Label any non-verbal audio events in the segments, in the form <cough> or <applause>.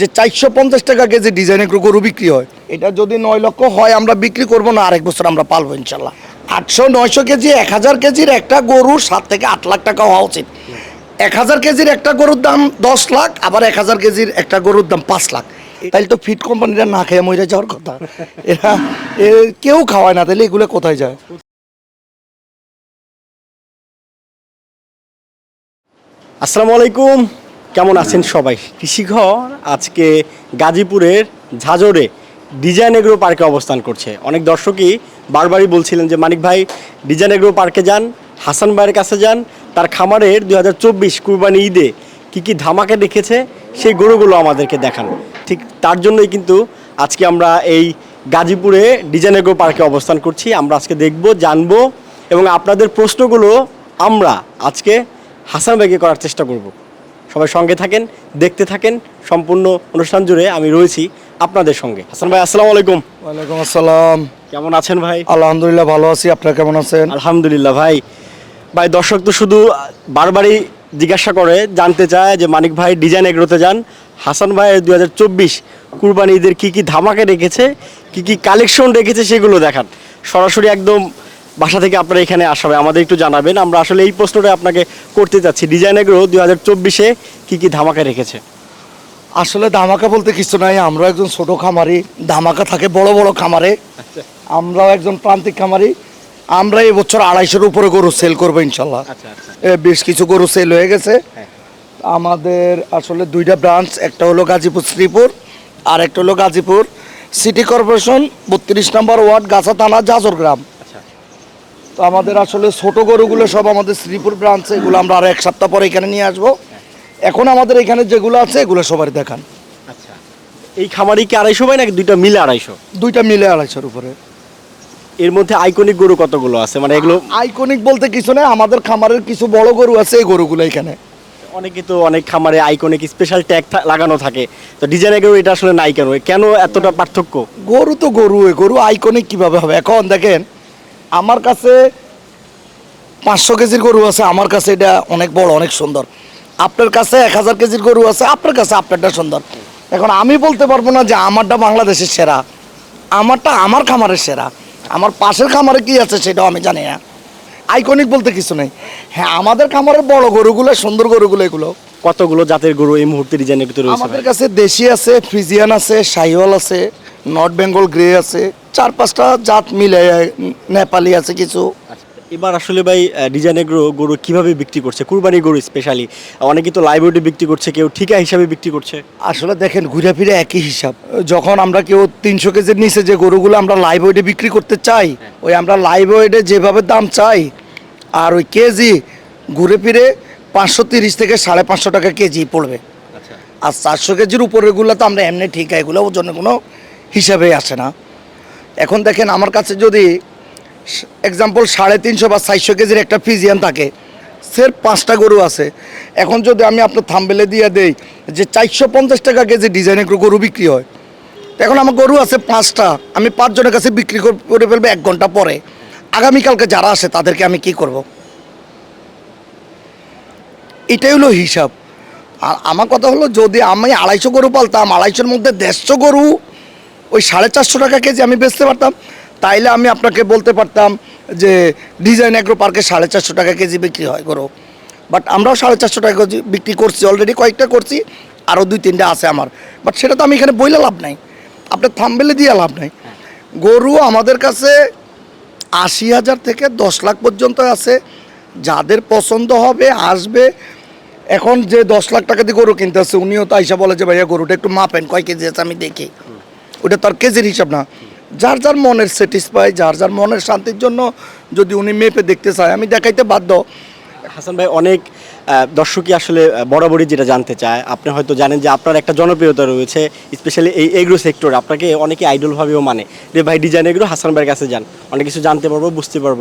যে চারশো পঞ্চাশ টাকা কেজি ডিজাইনের গরু বিক্রি হয়, এটা যদি নয় লক্ষ হয়, আমরা বিক্রি করব না, আরেক বছর আমরা পালবো ইনশাল্লাহ। আটশো নয়শো কেজি, এক হাজার কেজির একটা গরু সাত থেকে আট লাখ টাকা হওয়া উচিত। এক হাজার কেজির একটা গরুর দাম দশ লাখ, আবার এক হাজার কেজির একটা গরুর দাম পাঁচ লাখ। তাইলে তো ফিট কোম্পানিরা না খেয়ে মরে যাওয়ার কথা। এরা কেউ খাওয়ায় না তাহলে এগুলো কোথায় যায়? আসসালামু আলাইকুম। কেমন আছেন সবাই? কৃষিঘর আজকে গাজীপুরের ঝাজরে ডিজাইন এগ্রো পার্কে অবস্থান করছে। অনেক দর্শকই বারবারই বলছিলেন যে, মানিক ভাই ডিজাইন এগ্রো পার্কে যান, হাসান ভাইয়ের কাছে যান, তার খামারের দুই হাজার চব্বিশ কুরবানি ঈদে কী কী ধামাকে রেখেছে সেই গরুগুলো আমাদেরকে দেখান। ঠিক তার জন্যই কিন্তু আজকে আমরা এই গাজীপুরে ডিজাইন এগ্রো পার্কে অবস্থান করছি। আমরা আজকে দেখব, জানব এবং আপনাদের প্রশ্নগুলো আমরা আজকে হাসান ভাইকে করার চেষ্টা করব। সবাই সঙ্গে থাকেন দেখতে থাকেন সম্পূর্ণ অনুষ্ঠান জুড়ে আমি রয়েছি আপনাদের সঙ্গে। হাসান ভাই আসসালামু আলাইকুম। ওয়ালাইকুম আসসালাম। কেমন আছেন ভাই? আলহামদুলিল্লাহ ভালো আছি আপনারা কেমন আছেন? আলহামদুলিল্লাহ ভাই। ভাই দর্শক তো শুধু বারবারই জিজ্ঞাসা করে জানতে চায় যে মানিক ভাই ডিজাইন এগ্রোতে যান। হাসান ভাই দু হাজার চব্বিশ কুরবানি ঈদের কী কী ধামাকে রেখেছে কী কী কালেকশন রেখেছে সেগুলো দেখান। সরাসরি একদম বাসা থেকে আপনারা এখানে আসাবে আমাদের একটু জানাবেন। আমরা আসলে এই প্রশ্নটা আপনাকে করতে চাচ্ছি ডিজাইন এগ্রো দুই হাজার চব্বিশে কী কী ধামাকা রেখেছে? আসলে ধামাকা বলতে কিছু নাই আমরা একজন ছোট খামারি ধামাকা থাকে বড় বড় খামারে। আমরাও একজন প্রান্তিক খামারি আমরা এই বছর আড়াইশোর উপরে গরু সেল করব ইনশাল্লাহ আচ্ছা আচ্ছা। বেশ কিছু গরু সেল হয়ে গেছে। হ্যাঁ। আমাদের আসলে দুইটা ব্রাঞ্চ একটা হলো গাজীপুর শ্রীপুর আর একটা হলো গাজীপুর সিটি কর্পোরেশন বত্রিশ নম্বর ওয়ার্ড গাছা থানা জাজর গ্রাম। আচ্ছা তো আমাদের আসলে ছোট গরুগুলো সব আমাদের শ্রীপুর ব্রাঞ্চে এগুলো আমরা আর এক সপ্তাহ পরে এখানে নিয়ে আসব। এখন আমাদের এখানে যেগুলো আছে এগুলো সবার দেখান। আচ্ছা। এই খামারি কি আড়াইশো ভাই নাকি দুইটা মিলে আড়াইশো? দুইটা মিলে আড়াইশোর উপরে। এর মধ্যে আইকনিক গরু কতগুলো আছে? মানে এগুলো আইকনিক বলতে কিছু নেই আমাদের খামারের কিছু বড় গরু আছে এই গরুগুলো এখানে। অনেকে তো অনেক খামারে আইকনিক স্পেশাল ট্যাগ লাগানো থাকে। তো ডিজাইন এগুলো এটা আসলে নাই কেন? কেন এতটা পার্থক্য? গরু তো গরু গরু আইকনিক কীভাবে হবে? এখন দেখেন আমার কাছে পাঁচশো কেজির গরু আছে আমার কাছে এটা অনেক বড় অনেক সুন্দর। আপনার কাছে এক হাজার কেজির গরু আছে আপনার কাছে আপনারটা সুন্দর। এখন আমি বলতে পারব না যে আমারটা বাংলাদেশের সেরা আমারটা আমার খামারের সেরা। আমার পাশের খামারে কি আছে সেটাও আমি জানি না। আইকনিক বলতে কিছু নেই। হ্যাঁ আমাদের খামারের বড় গরুগুলো সুন্দর গরুগুলো এগুলো। কতগুলো জাতের গরু এই মুহূর্তে ডিজাইনের ভিতরে আমাদের কাছে দেশি আছে ফ্রিজিয়ান আছে শাহিওয়াল আছে। নর্থ বেঙ্গল গ্রে আছে চার পাঁচটা জাত মিলে নেপালি আছে কিছু। এবার আসলে ভাই ডিজাইন এগ্রো গরু কীভাবে বিক্রি করছে? কুরবানি গরু স্পেশালি অনেকে তো ওয়েটে বিক্রি করছে কেউ ঠিকা হিসাবে বিক্রি করছে। আসলে দেখেন ঘুরে ফিরে একই হিসাব। যখন আমরা কেউ তিনশো কেজির নিচে যে গরুগুলো আমরা ওয়েটে বিক্রি করতে চাই ওই আমরা ওয়েটে যেভাবে দাম চাই আর ওই কেজি ঘুরে ফিরে পাঁচশো তিরিশ থেকে সাড়ে পাঁচশো টাকা কেজি পড়বে। আচ্ছা। আর চারশো কেজির উপরেগুলো তো আমরা এমনি ঠিক এগুলো ওজনে কোনো হিসাবে আসে না। এখন দেখেন আমার কাছে যদি এক্সাম্পল সাড়ে তিনশো বা চারশো কেজির একটা ফিজিয়ান থাকে, সের পাঁচটা গরু আছে। এখন যদি আমি আপনার থাম্বেলে দিয়ে দেই যে চারশো পঞ্চাশ টাকা কেজি ডিজাইনের গরু বিক্রি হয় এখন আমার গরু আছে পাঁচটা, আমি পাঁচজনের কাছে বিক্রি কর- করে ফেলব এক ঘণ্টা পরে। আগামীকালকে যারা আসে তাদেরকে আমি কি করব? এটাই হলো হিসাব। আর আমার কথা হলো যদি আমি আড়াইশো গরু পালতাম, আড়াইশোর মধ্যে দেড়শো গরু ওই সাড়ে চারশো টাকা কেজি আমি বেচতে পারতাম। তাইলে আমি আপনাকে বলতে পারতাম যে ডিজাইন অ্যাগ্রো পার্কে সাড়ে চারশো টাকা কেজি বিক্রি হয় গরু বাট আমরাও সাড়ে চারশো টাকা কেজি বিক্রি করছি অলরেডি কয়েকটা করছি আরও দুই তিনটা আছে আমার। বাট সেটা তো আমি এখানে বইলে লাভ নাই। আপনার থামবেলে দিয়ে লাভ নাই। গরু আমাদের কাছে আশি হাজার থেকে দশ লাখ পর্যন্ত আছে। যাদের পছন্দ হবে, আসবে। এখন যে দশ লাখ টাকা দিয়ে গরু কিনতে আসছে, উনিও তো আইসা বলে যে, ভাইয়া গরুটা একটু মাপেন, কয় কেজি আছে আমি দেখি। ওটা তার কেজির হিসাব না। যার যার মনের স্যাটিসফাই যার যার মনের শান্তির জন্য যদি উনি মেপে দেখতে চায়, আমি দেখাইতে বাধ্য। হাসান ভাই, অনেক দর্শকই আসলে বরাবরই যেটা জানতে চায়। আপনি হয়তো জানেন যে আপনার একটা জনপ্রিয়তা রয়েছে স্পেশালি এই এগ্রো সেক্টরে আপনাকে অনেকে আইডল ভাবেও মানে। যে ভাই ডিজাইন এগ্রো, হাসান ভাইয়ের কাছে যান। অনেক কিছু জানতে পারব, বুঝতে পারব।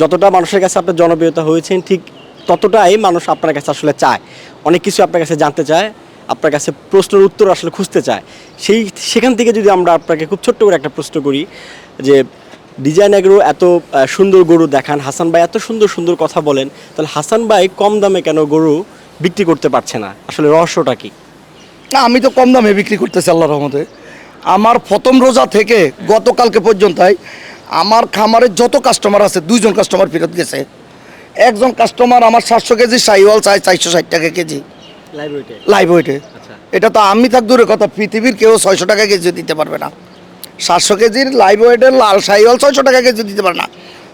যতটা মানুষের কাছে আপনার জনপ্রিয়তা হয়েছেন ঠিক ততটাই মানুষ আপনার কাছে আসলে চায়। অনেক কিছু আপনার কাছে জানতে চায়। আপনার কাছে প্রশ্নের উত্তর আসলে খুঁজতে চায়। সেই, সেখান থেকে যদি আমরা আপনাকে খুব ছোট্ট করে একটা প্রশ্ন করি যে, ডিজাইন এগ্রো এত সুন্দর গরু দেখান, হাসান ভাই এত সুন্দর সুন্দর কথা বলেন, তাহলে হাসান ভাই কম দামে কেন গরু বিক্রি করতে পারছে না? আসলে রহস্যটা কি? না, আমি তো কম দামে বিক্রি করতেছি আল্লাহ রহমতে। আমার প্রথম রোজা থেকে গতকালকে পর্যন্ত আমার খামারের যত কাস্টমার আছে, দুইজন কাস্টমার ফেরত গেছে। একজন কাস্টমার আমার সাতশো কেজি সাইওয়াল চাই, চারশো ষাট টাকা কেজি। লাইভ ওয়েটে আচ্ছা। এটা তো আমি থাক দূরে কথা পৃথিবীর কেউ ছয়শো টাকা কেজি দিতে পারবে না। সাতশো কেজির লাইভ ওয়েটের লাল সাইওয়াল ছয়শো টাকা কেজি দিতে পারে না।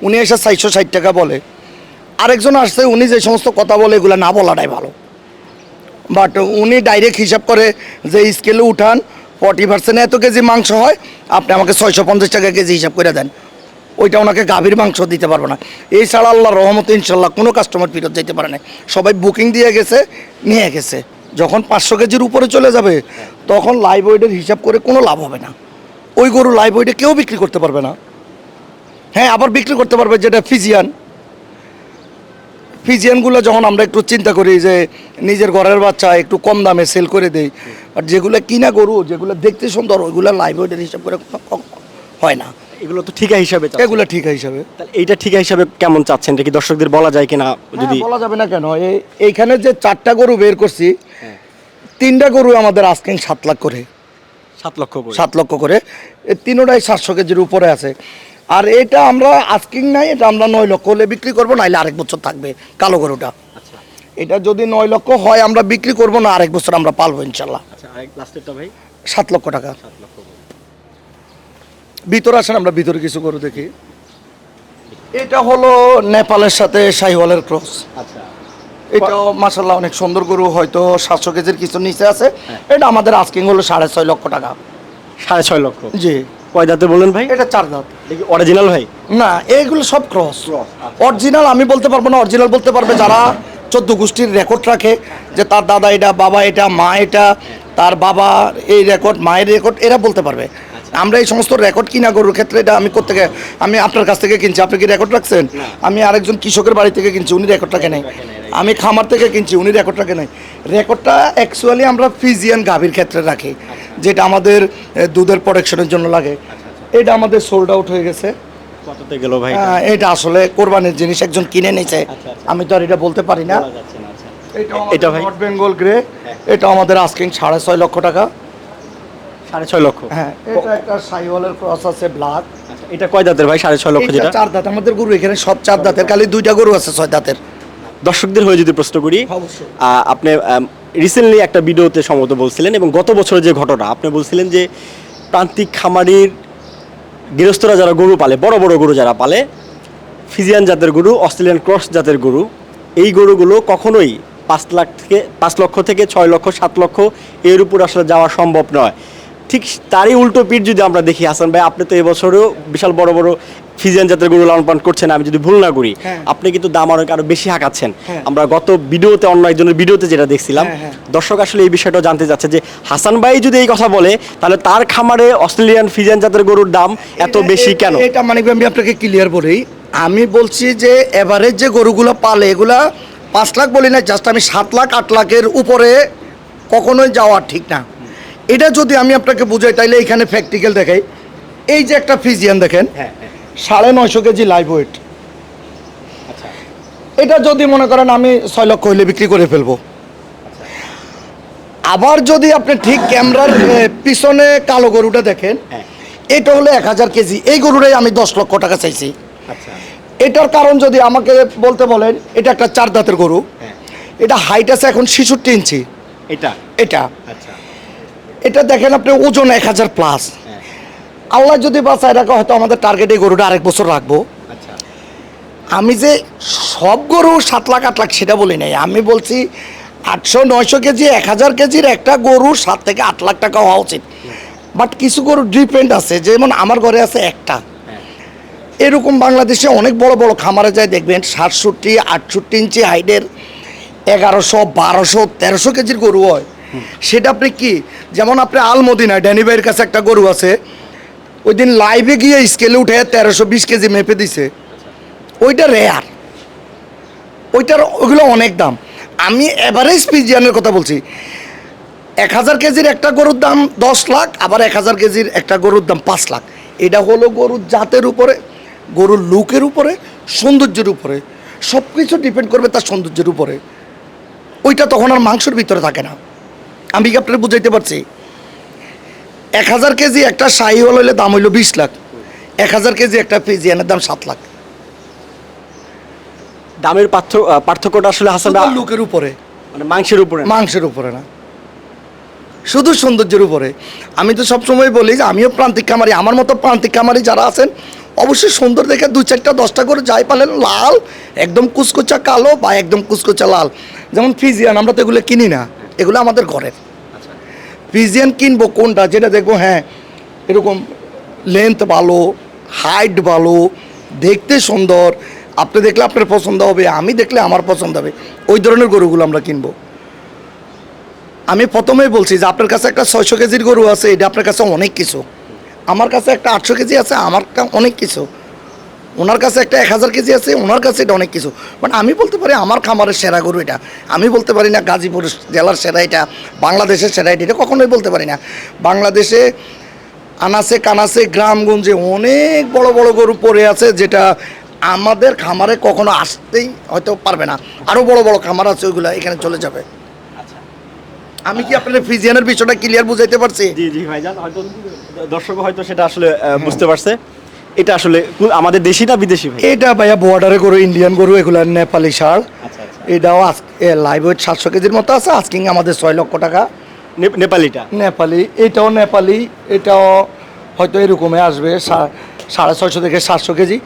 উনি এসে চারশো ষাট টাকা বলে। আরেকজন আসছে উনি যে সমস্ত কথা বলে এগুলো না বলাটাই ভালো। বাট উনি ডাইরেক্ট হিসাব করে যে স্কেলে উঠান ফর্টি পার্সেন্ট এত কেজি মাংস হয় আপনি আমাকে ছয়শো পঞ্চাশ টাকা কেজি হিসাব করে দেন। ওইটা ওনাকে গাভীর মাংস দিতে পারব না। এই ছাড়া আল্লাহ রহমত ইনশাল্লাহ কোনো কাস্টমার ফেরত যেতে পারে না সবাই বুকিং দিয়ে গেছে, নিয়ে গেছে। যখন পাঁচশো কেজির উপরে চলে যাবে, তখন লাইভ ওয়েটের হিসাব করে কোনো লাভ হবে না। ওই গরু লাইভ ওয়েটে কেউ বিক্রি করতে পারবে না। হ্যাঁ আবার বিক্রি করতে পারবে যেটা ফিজিয়ান ফিজিয়ানগুলো যখন আমরা একটু চিন্তা করি যে, নিজের ঘরের বাচ্চা একটু কম দামে সেল করে দেই। আর যেগুলো কিনা গরু, যেগুলো দেখতে সুন্দর, ওইগুলো লাইভ ওয়েটের হিসাব করে হয় না। এগুলো তো ঠিকা হিসাবে এগুলো ঠিক হিসাবে। তাহলে এইটা ঠিকা হিসাবে কেমন চাচ্ছেন? এটা কি দর্শকদের বলা যায় কিনা যদি হ্যাঁ, বলা যাবে না কেন? এই- এইখানে যে চারটা গরু বের করছি হ্যাঁ। তিনটা গরু আমাদের আজকে সাত লাখ করে। সাত লক্ষ করে। সাত লক্ষ করে। তিনোটাই সাতশো কেজির উপরে আছে। আর এটা আমরা আস্কিং নাই এটা আমরা নয় লক্ষ হলে বিক্রি করব নাইলে আরেক বছর থাকবে কালো গরুটা। আচ্ছা। এটা যদি নয় লক্ষ হয় আমরা বিক্রি করব না আরেক বছর আমরা পালবো ইনশাল্লাহ। আচ্ছা সাত লক্ষ টাকা। সাত লক্ষ। ভিতরে আসেন আমরা ভিতরে কিছু গরু দেখি। এটা হলো নেপালের সাথে শাহিওয়ালের ক্রস। আচ্ছা। এটাও মাসাল্লাহ অনেক সুন্দর গরু হয়তো সাতশো কেজির কিছু নিচে আছে। এটা আমাদের আস্কিং হলো সাড়ে ছয় লক্ষ টাকা। সাড়ে ছয় লক্ষ? জি। কয় দাঁতে বললেন ভাই? এটা চার দাঁত। অরিজিনাল ভাই? না এইগুলো সব ক্রস। অরিজিনাল আমি বলতে পারব না অরিজিনাল বলতে পারবে যারা চোদ্দ গোষ্ঠীর রেকর্ড রাখে যে তার দাদা এটা বাবা এটা মা এটা তার বাবা এই রেকর্ড মায়ের রেকর্ড এরা বলতে পারবে। আমরা এই সমস্ত রেকর্ড কিনা গরুর ক্ষেত্রে এটা আমি কোথেকে আমি আপনার কাছ থেকে কিনছি। আপনি কি রেকর্ড রাখছেন? আমি আরেকজন কৃষকের বাড়ি থেকে কিনছি উনি রেকর্ড রাখে নাই। আমি খামার থেকে কিনছি উনি রেকর্ড রাখে নাই। রেকর্ডটা অ্যাকচুয়ালি আমরা ফিজিয়ান গাভীর ক্ষেত্রে রাখি যেটা আমাদের দুধের প্রোডাকশনের জন্য লাগে। এটা আমাদের সোল্ড আউট হয়ে গেছে। কততে গেল ভাই হ্যাঁ, এটা আসলে কোরবানির জিনিস একজন কিনে নিয়েছে। আচ্ছা, আচ্ছা। আমি তো আর এটা বলতে পারি না। এটা এটা ভাই? নর্থ বেঙ্গল গ্রে এটা আমাদের আস্কিং সাড়ে ছয় লক্ষ টাকা। সাড়ে ছয় লক্ষ। হ্যাঁ এটা একটা সাইওয়ালের ক্রস আছে ব্ল্যাক আচ্ছা, এটা কয় দাঁতের ভাই সাড়ে ছয় লক্ষ যেটা? চার দাঁত আমাদের গরু এখানে সব চার দাঁতের খালি দুইটা গরু আছে ছয় দাঁতের। দর্শকদের হয়ে যদি প্রশ্ন করি আপনি রিসেন্টলি একটা ভিডিওতে সম্ভবত বলছিলেন এবং গত বছরের যে ঘটনা আপনি বলছিলেন যে প্রান্তিক খামারির গৃহস্থরা যারা গরু পালে বড় বড় গরু যারা পালে ফিজিয়ান জাতের গরু অস্ট্রেলিয়ান ক্রস জাতের গরু এই গরুগুলো কখনোই পাঁচ লাখ থেকে পাঁচ লক্ষ থেকে ছয় লক্ষ সাত লক্ষ এর উপর আসলে যাওয়া সম্ভব নয়। ঠিক তারই উল্টো পিঠ যদি আমরা দেখি হাসান ভাই আপনি তো এবছরও বিশাল বড় বড় ফিজিয়ান জাতের গরু লালন পালন করছেন আমি যদি ভুল না করি হ্যাঁ। আপনি কিন্তু দাম অনেক আরও বেশি হাঁকাচ্ছেন হ্যাঁ। আমরা গত ভিডিওতে অন্য একজনের ভিডিওতে যেটা দেখছিলাম হ্যাঁ। দর্শক আসলে এই বিষয়টা জানতে চাচ্ছে যে হাসান ভাই যদি এই কথা বলে তাহলে তার খামারে অস্ট্রেলিয়ান ফিজিয়ান জাতের গরুর দাম এত বেশি কেন এটা মানে আমি আপনাকে ক্লিয়ার বলি আমি বলছি যে এভারেজ যে গরুগুলো পালে এগুলা পাঁচ লাখ বলি না জাস্ট আমি সাত লাখ আট লাখের উপরে কখনোই যাওয়া ঠিক না এটা যদি আমি আপনাকে বুঝাই তাইলে এখানে প্র্যাকটিক্যাল দেখাই। এই যে একটা ফিজিয়ান দেখেন হ্যাঁ হ্যাঁ। সাড়ে নয়শো কেজি লাইভ ওয়েট আচ্ছা। এটা যদি মনে করেন আমি ছয় লক্ষ হইলে বিক্রি করে ফেলব। আবার যদি আপনি ঠিক ক্যামেরার পিছনে কালো গরুটা দেখেন হ্যাঁ। এটা হলো এক হাজার কেজি। এই গরুটাই আমি দশ লক্ষ টাকা চাইছি। আচ্ছা। এটার কারণ যদি আমাকে বলতে বলেন এটা একটা চার দাঁতের গরু। এটা হাইট আছে এখন ছেষট্টি ইঞ্চি। এটা? এটা। আচ্ছা। এটা দেখেন আপনি ওজন এক হাজার প্লাস আল্লাহ যদি বাঁচায় রাখা হয়তো আমাদের টার্গেট এই গরুটা আরেক বছর রাখব। আচ্ছা। আমি যে সব গরু সাত লাখ আট লাখ সেটা বলি নাই। আমি বলছি আটশো নয়শো কেজি এক হাজার কেজির একটা গরু সাত থেকে আট লাখ টাকা হওয়া উচিত। বাট কিছু গরু ডিপেন্ড আছে যেমন আমার ঘরে আছে একটা। হ্যাঁ। এরকম বাংলাদেশে অনেক বড় বড় খামারে যায় দেখবেন সাতষট্টি আটষট্টি ইঞ্চি হাইটের এগারোশো বারোশো তেরোশো কেজির গরু হয়। সেটা আপনি কি? যেমন আপনি আলমদিনায়, ড্যানি ভাইয়ের কাছে একটা গরু আছে ওই দিন লাইভে গিয়ে স্কেলে উঠে তেরোশো বিশ কেজি মেপে দিছে। ওইটা রেয়ার ওইটার ওগুলো অনেক দাম। আমি এভারেজ পিজিয়ানের কথা বলছি। এক হাজার কেজির একটা গরুর দাম দশ লাখ, আবার এক হাজার কেজির একটা গরুর দাম পাঁচ লাখ। এটা হলো গরুর জাতের উপরে, গরুর লুকের উপরে, সৌন্দর্যের উপরে। সব কিছু ডিপেন্ড করবে তার সৌন্দর্যের উপরে। ওইটা তখন আর মাংসের ভিতরে থাকে না। আমি কি আপনার বুঝাইতে পারছি? এক হাজার কেজি একটা শাহি হল হলে দাম হইল বিশ লাখ। এক হাজার কেজি একটা ফিজিয়ানের দাম সাত লাখ। দামের পার্থ- পার্থক্যটা আসলে হাসান লোকের উপরে। মানে মাংসের উপরে মাংসের উপরে না। শুধু সৌন্দর্যের উপরে। আমি তো সবসময় বলি যে আমিও প্রান্তিক কামারি আমার মতো প্রান্তিক কামারি যারা আছেন অবশ্যই সুন্দর দেখে দু চারটা দশটা করে যাই পালেন লাল একদম কুচকুচা কালো বা একদম কুচকুচা লাল। যেমন ফিজিয়ান আমরা তো এগুলো কিনি না। এগুলো আমাদের ঘরের। ফিজিয়ান কিনবো কোনটা? যেটা দেখব হ্যাঁ এরকম লেন্থ ভালো হাইট ভালো, দেখতে সুন্দর। আপনি দেখলে আপনার পছন্দ হবে, আমি দেখলে আমার পছন্দ হবে। ওই ধরনের গরুগুলো আমরা কিনবো। আমি প্রথমেই বলছি যে আপনার কাছে একটা ছয়শো কেজির গরু আছে, এটা আপনার কাছে অনেক কিছু। আমার কাছে একটা আটশো কেজি আছে আমার অনেক কিছু। ওনার কাছে একটা এক হাজার কেজি আছে ওনার কাছে এটা অনেক কিছু। বাট আমি বলতে পারি আমার খামারের সেরা গরু এটা। আমি বলতে পারি না গাজীপুর জেলার সেরা এটা বাংলাদেশের সেরা এটা এটা কখনোই বলতে পারি না। বাংলাদেশে আনাসে কানাসে গ্রামগঞ্জে অনেক বড় বড় গরু পড়ে আছে যেটা আমাদের খামারে কখনো আসতেই হয়তো পারবে না। আরও বড় বড় খামার আছে ওইগুলো এখানে চলে যাবে। আমি কি আপনাদের ফিজিয়ানের বিষয়টা ক্লিয়ার বুঝাইতে পারছি? জি জি ভাইজান হয়তো দর্শক হয়তো সেটা আসলে বুঝতে পারছে। এটা আসলে আমাদের দেশি না বিদেশি ভাই? এটা ভাইয়া বর্ডারে গরু ইন্ডিয়ান গরু এগুলো নেপালি সার। আচ্ছা আচ্ছা। এটাও লাইভ ওয়েট সাতশো কেজির মতো আছে আজকিং আমাদের ছয় লক্ষ টাকা। নেপালিটা? নেপালি এটাও নেপালি এটাও হয়তো এরকমই আসবে সাড়ে ছয়শো থেকে সাতশো কেজি।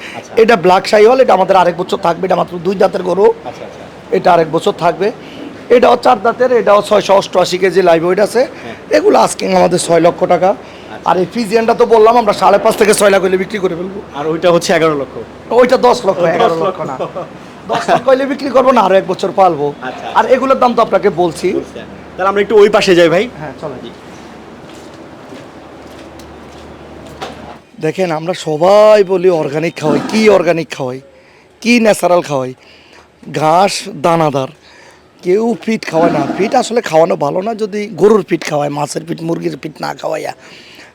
এটা ব্ল্যাক সাইওয়াল এটা আমাদের আরেক বছর থাকবে এটা মাত্র দুই দাঁতের গরু। আচ্ছা আচ্ছা। এটা আরেক বছর থাকবে। এটাও চার দাঁতের এটাও ছয়শো অষ্টআশি কেজি লাইভ ওয়েট আছে। এগুলো আজকিং আমাদের ছয় লক্ষ টাকা। আর এই ফিজিয়ানটা তো বললাম আমরা সাড়ে পাঁচ থেকে ছয় লাখ হলে বিক্রি করে ফেলব। আর ওইটা হচ্ছে এগারো লক্ষ। ওইটা দশ লক্ষ এগারো লক্ষ না। দশ লক্ষ হইলে বিক্রি করব না আরও এক বছর পালবো। আচ্ছা। আর এগুলোর দাম তো আপনাকে বলছি। তাহলে আমরা একটু ওই পাশে যাই ভাই। হ্যাঁ চলো। দেখেন আমরা সবাই বলি অর্গানিক খাওয়াই। কি অর্গানিক খাওয়াই? কি ন্যাচারাল খাওয়াই? ঘাস দানাদার। কেউ ফিট খাওয়ায় না। ফিট আসলে খাওয়ানো ভালো না যদি গরুর ফিট খাওয়ায় মাছের ফিট মুরগির ফিট না খাওয়াইয়া।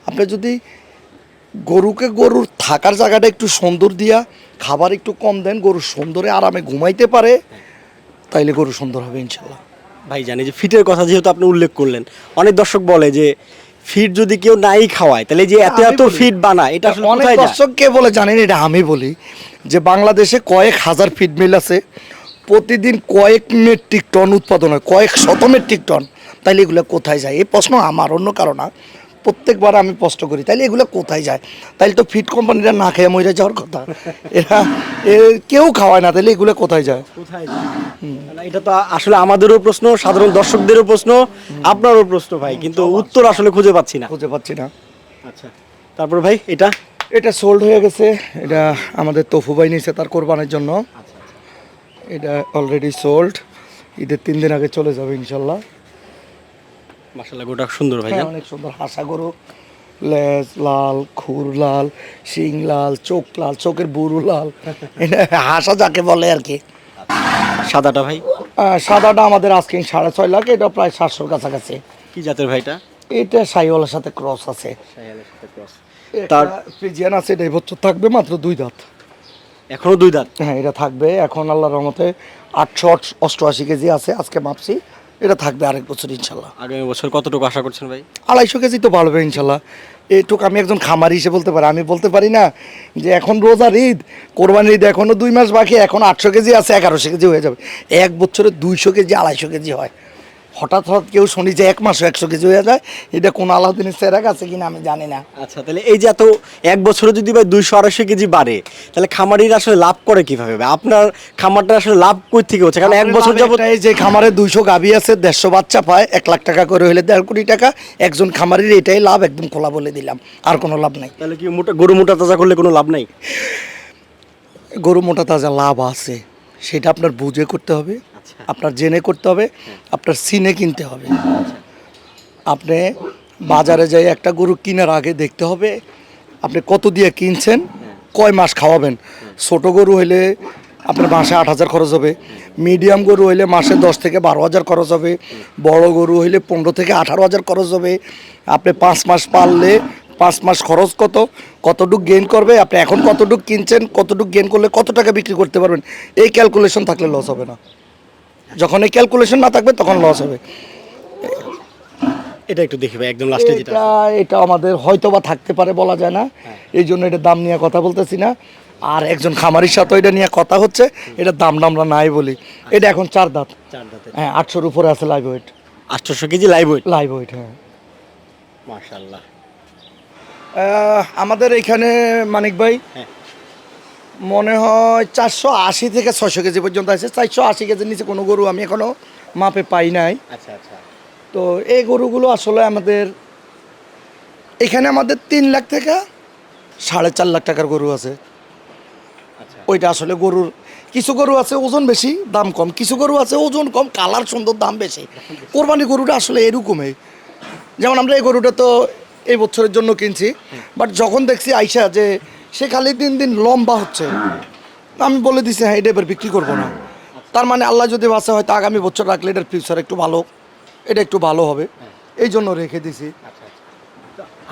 আপনি যদি গরুকে গরুর থাকার জায়গাটা একটু সুন্দর দিয়া খাবার একটু কম দেন গরু সুন্দরে আরামে ঘুমাইতে পারে তাইলে গরু সুন্দর হবে ইনশাল্লাহ ভাই জানি যে ফিটের কথা যেহেতু আপনি উল্লেখ করলেন অনেক দর্শক বলে যে ফিট যদি কেউ নাই খাওয়ায় তাহলে যে এত এত। ফিট বানায় এটা আসলে অনেক দর্শক কে বলে জানেন এটা আমি বলি যে বাংলাদেশে কয়েক হাজার ফিড মিল আছে প্রতিদিন কয়েক মেট্রিক টন উৎপাদন হয় কয়েক শত মেট্রিক টন। তাইলে এগুলো কোথায় যায়? এই প্রশ্ন আমার অন্য কারণ না। প্রত্যেকবার আমি প্রশ্ন করি। তাইলে এগুলো কোথায় যায়? তাইলে তো ফিড কোম্পানিরা না খেয়ে মরে যাওয়ার কথা। এরা কেউ খাওয়ায় না তাইলে এগুলো কোথায় যায়? কোথায় এটা তো আসলে আমাদেরও প্রশ্ন সাধারণ দর্শকদেরও প্রশ্ন আপনারও প্রশ্ন ভাই কিন্তু উত্তর আসলে খুঁজে পাচ্ছি না। খুঁজে পাচ্ছি না। আচ্ছা তারপর ভাই এটা? এটা সোল্ড হয়ে গেছে। এটা আমাদের তফুবাই নিয়েছে তার কোরবানের জন্য। এটা অলরেডি সোল্ড ঈদের তিন দিন আগে চলে যাবে ইনশাল্লাহ। মাসাল্লাহ গোটা সুন্দর ভাই হ্যাঁ, অনেক সুন্দর। হাসা গরু লেজ লাল খুর লাল শিং লাল চোখ লাল চোখের বুরু লাল। <laughs> হাসা যাকে বলে আর কি। সাদাটা ভাই? সাদাটা আমাদের আজকে সাড়ে ছয় লাখ এটা প্রায় সাতশোর কাছাকাছি। কি জাতের ভাইটা এটা? সাইওয়ালের সাথে ক্রস আছে। তার- ফ্রিজিয়ান আছে এটা এই বছর থাকবে মাত্র দুই দাঁত। এখনও দুই দাঁত? হ্যাঁ এটা থাকবে। এখন আল্লাহর রহমতে আটশো অষ্টআশি কেজি আছে আজকে মাপছি। এটা থাকবে আরেক বছর ইনশাল্লাহ। আগামী বছর কতটুকু আশা করছেন ভাই? আড়াইশো কেজি তো বাড়বে ইনশাল্লাহ। এটুক আমি একজন খামারি হিসেবে বলতে পারি। আমি বলতে পারি না যে এখন রোজার ঈদ কোরবানির ঈদ এখনও দুই মাস বাকি এখন আটশো কেজি আছে এগারোশো কেজি হয়ে যাবে। এক বছরে দুইশো কেজি আড়াইশো কেজি হয়। হঠাৎ হঠাৎ কেউ শুনি যে এক মাসে একশো কেজি হয়ে যায় এটা কোন আলাদিনের সেরাক আছে কিনা আমি জানি না। আচ্ছা তাহলে এই যে এত এক বছরে যদি ভাই দুইশো আড়াইশো কেজি বাড়ে তাহলে খামারিরা আসলে লাভ করে কীভাবে? আপনার খামারটা আসলে লাভ কই থেকে হচ্ছে? কারণ এক বছর যাবত এই যে খামারে দুইশো গাভি আছে দেড়শো বাচ্চা পায় এক লাখ টাকা করে হলে দেড় কোটি টাকা একজন খামারির এটাই লাভ একদম খোলা বলে দিলাম আর কোনো লাভ নাই। তাহলে কি মোটা গরু মোটা তাজা করলে কোনো লাভ নাই? গরু মোটা তাজা লাভ আছে। সেটা আপনার বুঝে করতে হবে আচ্ছা। আপনার জেনে করতে হবে আপনার সিনে কিনতে হবে। আপনি বাজারে যাই একটা গরু কেনার আগে দেখতে হবে আপনি কত দিয়ে কিনছেন কয় মাস খাওয়াবেন। ছোট গরু হইলে আপনার মাসে আট হাজার খরচ হবে মিডিয়াম গরু হইলে মাসে দশ থেকে বারো হাজার খরচ হবে বড় গরু হইলে পনেরো থেকে আঠারো হাজার খরচ হবে। আপনি পাঁচ মাস পাললে পাঁচ মাস খরচ কত কতটুক গেইন করবে আপনি এখন কতটুক কিনছেন কতটুক গেইন করলে কত টাকা বিক্রি করতে পারবেন এই ক্যালকুলেশন থাকলে লস হবে না। যখন এই ক্যালকুলেশন না থাকবে তখন লস হবে। এটা একটু দেখি ভাই একদম লাস্টে যেটা এটা এটা আমাদের হয়তো বা থাকতে পারে বলা যায় না। এই জন্য এটা দাম নিয়ে কথা বলতেছি না। আর একজন খামারির সাথে এটা নিয়ে কথা হচ্ছে এটা দাম আমরা নাই বলি। এটা এখন চার দাঁত। চার দাঁতের হ্যাঁ আটশোর উপরে আছে লাইভ ওয়েট আটশোশো KG live weight live weight হ্যাঁ। মাশাল্লাহ আমাদের এখানে মানিক ভাই হ্যাঁ। মনে হয় চারশো আশি থেকে ছয়শো কেজি পর্যন্ত আছে। চারশো আশি কেজির নিচে কোনো গরু আমি এখনও মাপে পাই নাই। আচ্ছা আচ্ছা। তো এই গরুগুলো আসলে আমাদের এখানে আমাদের তিন লাখ থেকে সাড়ে চার লাখ টাকার গরু আছে। আচ্ছা। ওইটা আসলে গরুর কিছু গরু আছে ওজন বেশি দাম কম। কিছু গরু আছে ওজন কম কালার সুন্দর দাম বেশি। কোরবানি গরুটা আসলে এরকমই। যেমন আমরা এই গরুটা তো এই বছরের জন্য কিনছি। বাট যখন দেখছি আইসা যে সে খালি দিন দিন লম্বা হচ্ছে। আমি বলে দিছি হ্যাঁ এটা এবার বিক্রি করব না। তার মানে আল্লাহ যদি বাঁচা হয়, তা আগামী বছর রাখলে এটার ফিউচার একটু ভালো, এটা একটু ভালো হবে। এই জন্য রেখে দিছি।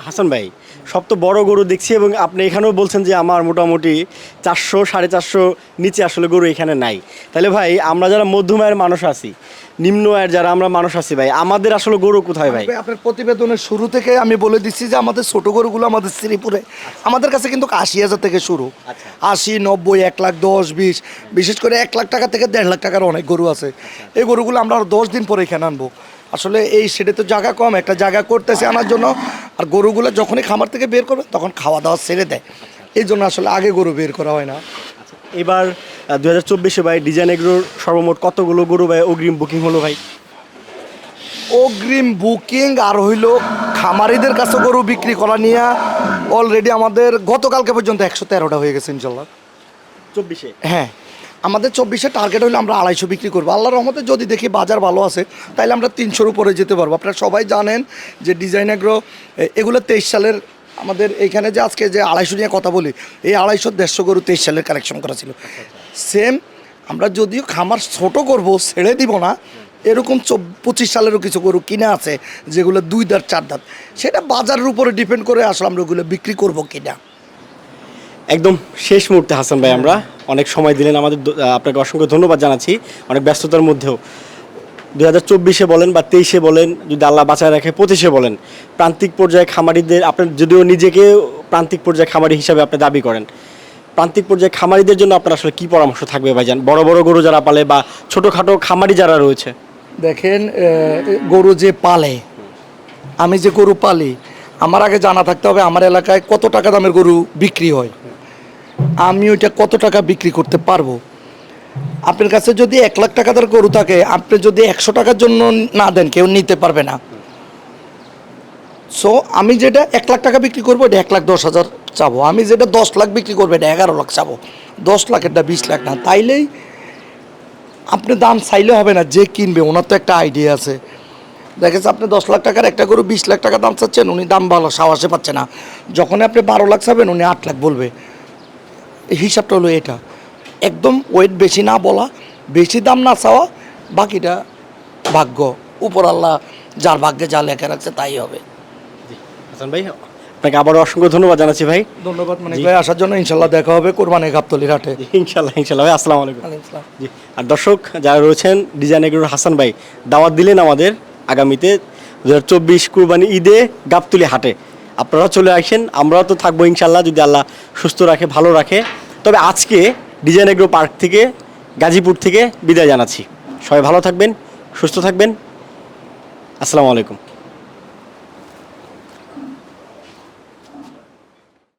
হাসান ভাই সব তো বড় গরু দেখছি এবং আপনি এখানেও বলছেন যে আমার মোটামুটি চারশো সাড়ে চারশো নিচে আসলে গরু এখানে নাই। তাহলে ভাই আমরা যারা মধ্যম আয়ের মানুষ আছি নিম্ন আয়ের যারা আমরা মানুষ আছি ভাই আমাদের আসলে গরু কোথায় ভাই? আপনার প্রতিবেদনের শুরু থেকে আমি বলে দিচ্ছি যে আমাদের ছোট গরুগুলো আমাদের শ্রীপুরে আমাদের কাছে কিন্তু আশি হাজার থেকে শুরু। আচ্ছা। আশি নব্বই এক লাখ দশ বিশ বিশেষ করে এক লাখ টাকা থেকে দেড় লাখ টাকার অনেক গরু আছে। এই গরুগুলো আমরা দশ দিন পরে এখানে আনব। আসলে এই সেটা তো জায়গা কম একটা জায়গা করতেছে আনার জন্য। আর গরুগুলো যখনই খামার থেকে বের করবে তখন খাওয়া দাওয়া ছেড়ে দেয়। এই জন্য আসলে আগে গরু বের করা হয় না। এবার দু হাজার চব্বিশে ভাই ডিজাইন এগ্রোর সর্বমোট কতগুলো গরু ভাই অগ্রিম বুকিং হলো ভাই? অগ্রিম বুকিং আর হইল খামারিদের কাছে গরু বিক্রি করা নিয়ে অলরেডি আমাদের গতকালকে পর্যন্ত একশো তেরোটা হয়ে গেছে ইনশাল্লাহ। চব্বিশে? হ্যাঁ। আমাদের চব্বিশে টার্গেট হলে আমরা আড়াইশো বিক্রি করব। আল্লাহর রহমতে যদি দেখি বাজার ভালো আছে তাহলে আমরা তিনশোর উপরে যেতে পারব। আপনারা সবাই জানেন যে ডিজাইন এগ্রো এগুলো তেইশ সালের আমাদের এইখানে যে আজকে যে আড়াইশো নিয়ে কথা বলি, এই আড়াইশো দেড়শো গরু তেইশ সালের কালেকশন করা ছিল। সেম আমরা যদিও খামার ছোট করব, ছেড়ে দিব না, এরকম পঁচিশ সালেরও কিছু গরু কিনে আছে, যেগুলো দুই দাঁত, চার দাঁত। সেটা বাজারের উপরে ডিপেন্ড করে আসলে আমরা ওগুলো বিক্রি করব কিনা। একদম শেষ মুহূর্তে, হাসান ভাই, আমরা অনেক সময় দিলেন আমাদের আপনাকে অসংখ্য ধন্যবাদ জানাচ্ছি, অনেক ব্যস্ততার মধ্যেও। দুই হাজার চব্বিশে বলেন বা তেইশে বলেন, যদি আল্লাহ বাঁচায় রাখে, পঁচিশে বলেন, প্রান্তিক পর্যায়ে খামারিদের আপনার যদিও নিজেকে প্রান্তিক পর্যায়ে খামারি হিসাবে আপনি দাবি করেন, প্রান্তিক পর্যায়ে খামারিদের জন্য আপনার আসলে কি পরামর্শ থাকবে ভাইজান? বড় বড় গরু যারা পালে বা ছোটোখাটো খামারি যারা রয়েছে? দেখেন গরু যে পালে, আমি যে গরু পালি, আমার আগে জানা থাকতে হবে, আমার এলাকায় কত টাকা দামের গরু বিক্রি হয়? আমি ওইটা কত টাকা বিক্রি করতে পারব? আপনার কাছে যদি এক লাখ টাকা দামের গরু থাকে, আপনি যদি একশো টাকার জন্য না দেন, কেউ নিতে পারবে না। সো আমি যেটা এক লাখ টাকা বিক্রি করব, এটা এক লাখ দশ হাজার চাবো। আমি যেটা দশ লাখ বিক্রি করব, এটা এগারো লাখ চাবো। দশ লাখেরটা বিশ লাখ না। তাইলেই আপনি দাম চাইলে হবে না, যে কিনবে, ওনার তো একটা আইডিয়া আছে। দেখেছে আপনি দশ লাখ টাকার একটা গরু বিশ লাখ টাকা দাম চাচ্ছেন, উনি দাম ভালো, সাহসে পাচ্ছে না। যখন আপনি বারো লাখ চাবেন, উনি আট লাখ বলবে। হিসাবটা হলো এটা। একদম ওয়েট বেশি না বলা বেশি দাম না চাওয়া বাকিটা ভাগ্য। উপর আল্লাহ যার ভাগ্যে যা লেখা রাখছে তাই হবে। হাসান ভাই আপনাকে আবারও অসংখ্য ধন্যবাদ জানাচ্ছি ভাই। ধন্যবাদ মানে। ভাই আসার জন্য ইনশাল্লাহ দেখা হবে কোরবানি গাবতলির হাটে ইনশাল্লাহ ইনশাল্লাহ ভাই আসসালামু আলাইকুম। জি আর দর্শক যারা রয়েছেন ডিজাইন এগুলোর হাসান ভাই দাওয়াত দিলেন আমাদের আগামীতে দু হাজার চব্বিশ কুরবানি ঈদে গাবতুলি হাটে। আপনারা চলে আসেন আমরাও তো থাকব ইনশাল্লাহ, যদি আল্লাহ সুস্থ রাখে, ভালো রাখে। তবে আজকে ডিজাইন এগ্রো পার্ক থেকে, গাজীপুর থেকে বিদায় জানাচ্ছি। সবাই ভালো থাকবেন, সুস্থ থাকবেন। আসসালামু আলাইকুম।